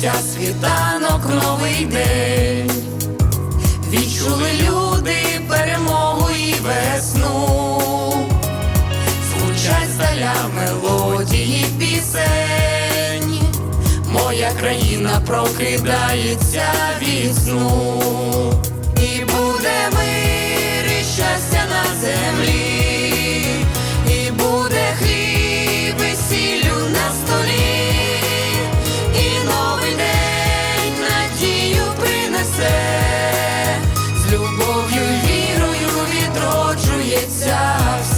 життя світанок новий день. Відчули люди перемогу і весну, звучать здаля мелодії пісень. Моя країна прокидається від сну,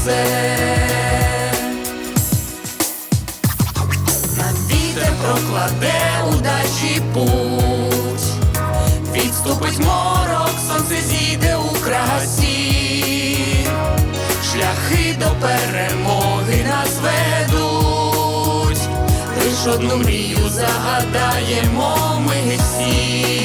все. Нам вітер прокладе удачі путь, відступить морок, сонце зійде у красі, шляхи до перемоги нас ведуть, лиш одну мрію загадаємо ми всі.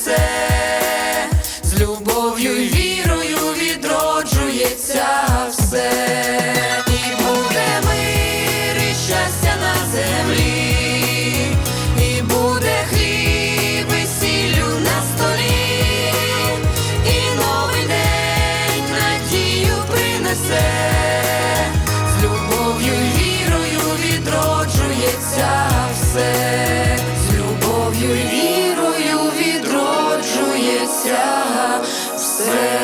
несе з любов'ю. й say